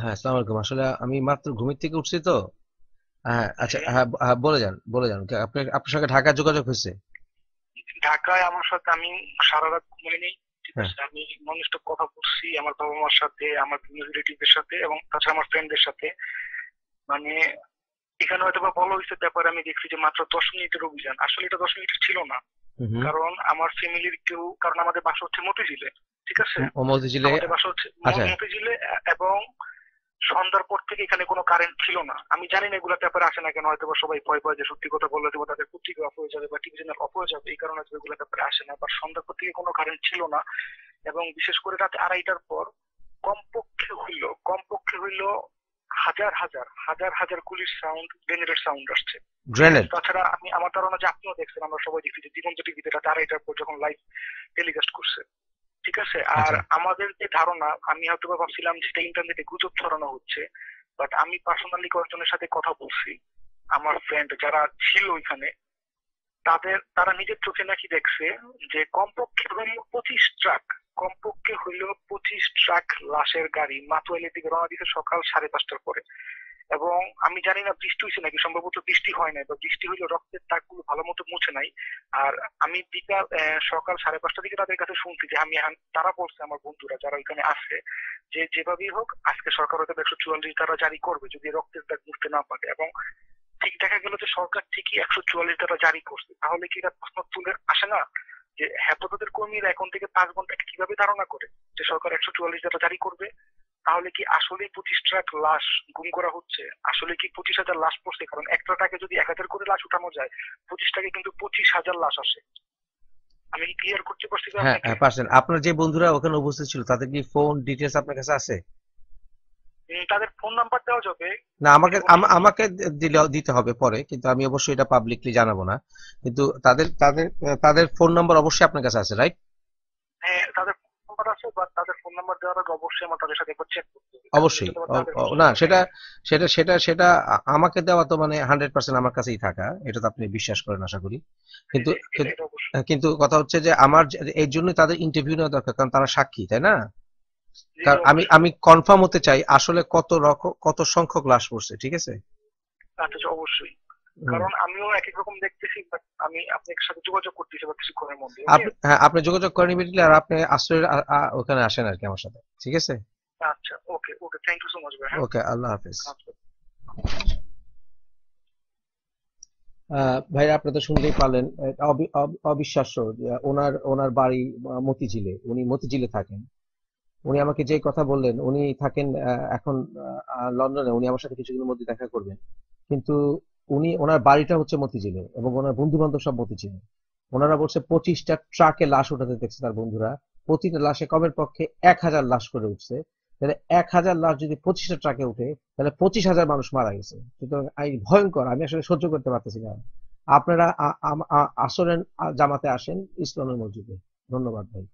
হ্যাঁ আসসালামু আলাইকুম। আসলে আমি মাত্র ঘুমের থেকে উঠছি তো। হ্যাঁ আচ্ছা হ্যাঁ হ্যাঁ, বলে যান বলে যান। আপনার আপনার সঙ্গে ঢাকা যোগাযোগ হয়েছে? ঢাকায় আমার সাথে আমি সারা রাত ঘুমাইনি ঠিক হ্যাঁ। আছে? আমি ননস্ট কথা বলছি আমার বাবা মার সাথে আমার রিলেটিভের সাথে এবং তাছাড়া আমার ফ্রেন্ডদের সাথে। মানে এখানে হয়তো বা বলা হয়েছে ব্যাপারে আমি দেখছি যে মাত্র দশ মিনিটের অভিযান। আসলে এটা দশ মিনিটের ছিল না। হুম হুম। কারণ আমার ফ্যামিলির কেউ কারণ আমাদের বাসা হচ্ছে মতিঝিলে ঠিক আছে? ও মতিঝিলে আমাদের বাসা হচ্ছে আচ্ছা। মতিঝিলে এবং সন্ধ্যার পর থেকে এখানে কোনো কারেন্ট ছিল না। আমি জানি না এগুলো পেপারে আসে না কেন হয়তো বা সবাই ভয় পায় যে সত্যি কথা বললে দেবো তাদের পত্রিকা অফ হয়ে যাবে বা টিভি চ্যানেল অফ হয়ে যাবে এই কারণে এগুলো পেপারে আসে না। বা সন্ধ্যার পর থেকে কোনো কারেন্ট ছিল না। এবং বিশেষ করে রাত আড়াইটার পর কমপক্ষে হইল কমপক্ষে হইল হাজার হাজার হাজার হাজার গুলির সাউন্ড গ্রেনেডের সাউন্ড আসছে। গ্রেনেড তাছাড়া আমি আমার ধারণা যে আপনিও দেখছেন আমরা সবাই দেখছি যে দিগন্ত টিভিতে রাত আড়াইটার পর যখন লাইভ টেলিকাস্ট করছে ঠিক আছে আর আচ্ছা। আমাদের যে ধারণা আমি হয়তো ভাবছিলাম যে এটা ইন্টারনেটে গুজব ছড়ানো হচ্ছে বাট আমি পার্সোনালি কয়েকজনের সাথে কথা বলছি আমার ফ্রেন্ড যারা ছিল ওইখানে তাদের তারা নিজের চোখে নাকি দেখছে যে কমপক্ষে হইল পঁচিশ ট্রাক কমপক্ষে হইল পঁচিশ ট্রাক লাশের গাড়ি মাতুয়ালির দিকে রওনা দিতে সকাল সাড়ে পাঁচটার পরে এবং আমি জানি না বৃষ্টি হয়েছে নাকি, সম্ভবত বৃষ্টি হয় নাই বা বৃষ্টি হইলে রক্তের দাগগুলো ভালো মতো মুছে নাই। আর আমি বিকাল সকাল সাড়ে পাঁচটা দিকে তাদের কাছে শুনছি যে আমি তারা বলছে আমার বন্ধুরা যারা ওইখানে আছে, যে যেভাবেই হোক, আজকে সরকার হয়তো একশো চুয়াল্লিশ ধারা জারি করবে যদি রক্তের দাগ মুছতে না পারে। এবং ঠিক দেখা গেল যে সরকার ঠিকই একশো চুয়াল্লিশ ধারা জারি করছে। তাহলে কি এটা প্রশ্ন তুলে আসে না? যে হেফাজতের কর্মীরা এখন থেকে পাঁচ ঘণ্টা কীভাবে ধারণা করে যে সরকার একশো চুয়াল্লিশ ধারা জারি করবে? তাহলে কি আসলেই পঁচিশ ট্রাক লাশ গুম করা হচ্ছে? আসলে কি পঁচিশ হাজার লাশ পড়ছে? কারণ একটা ট্রাকে যদি এক হাজার করে লাশ উঠানো যায় পঁচিশ ট্রাকে কিন্তু পঁচিশ হাজার লাশ আসে। আমি কি ক্লিয়ার করতে পারছি হ্যাঁ পারছেন। আপনার যে বন্ধুরা ওখানে উপস্থিত ছিল তাদের কি ফোন আপনার কাছে আছে? তাদের ফোন নাম্বার দেওয়া যাবে। না আমাকে আমাকে দিলে দিতে হবে পরে কিন্তু আমি অবশ্যই এটা পাবলিকলি জানাব না। কিন্তু তাদের তাদের তাদের ফোন নাম্বার অবশ্যই আপনার কাছে আছে রাইট হ্যাঁ তাদের নাম্বার আছে বা তাদের ফোন নাম্বার দেওয়ার আগে অবশ্যই আমার তাদের সাথে একবার চেক করতে অবশ্যই। যেটা অ- তাদের অ- না সেটা সেটা সেটা সেটা আমাকে দেওয়া তো মানে হান্ড্রেড পার্সেন্ট আমার কাছেই থাকা এটা তো আপনি বিশ্বাস করেন আশা করি। কিন্তু কিন্তু- কথা হচ্ছে যে আমার এর জন্যই তাদের ইন্টারভিউ নেওয়া দরকার কারণ তারা সাক্ষী তাই না? কারণ আমি আমি কনফার্ম হতে চাই আসলে কত রকম কত সংখ্যক লাশ পড়ছে ঠিক আছে? আচ্ছা আচ্ছা, অবশ্যই। কারণ আমিও এক রকম দেখতেছি বাট আমি আপনার সাথে যোগাযোগ করতেছি বা কিছুক্ষণের মধ্যে। আপনি হ্যাঁ আপনি যোগাযোগ করেন ইমিডিয়েটলি আর আপনি আশ্রয়ের আ- আ- ওখানে আসেন আর কি আমার সাথে ঠিক আছে? আচ্ছা okay okay thank you so much ভাই ওকে আল্লাহ হাফেজ। আচ্ছা। ভাই আপনি তো শুনতেই পারলেন অবিশ্বাস্য ওনার ওনার বাড়ি মতিঝিলে উনি মতিঝিলে থাকেন। উনি আমাকে যে কথা বললেন উনি থাকেন এখন লন্ডনে উনি আমার সাথে কিছুদিনের মধ্যে দেখা করবেন। কিন্তু উনি, ওনার বাড়িটা হচ্ছে মতিঝিলে এবং ওনার বন্ধু বান্ধব সব মতিঝিলে। ওনারা বলছে, পঁচিশটা ট্রাকে লাশ উঠাতে দেখছে তার বন্ধুরা। প্রতিটা লাশে কমের পক্ষে এক হাজার লাশ করে উঠছে। তাহলে এক হাজার লাশ যদি পঁচিশটা ট্রাকে উঠে, তাহলে পঁচিশ হাজার মানুষ মারা গেছে। সুতরাং ভয়ঙ্কর, আমি আসলে সহ্য করতে পারতেছি না। আপনারা আসরেন জামাতে আসেন ইসলামের মসজিদে। ধন্যবাদ ভাই।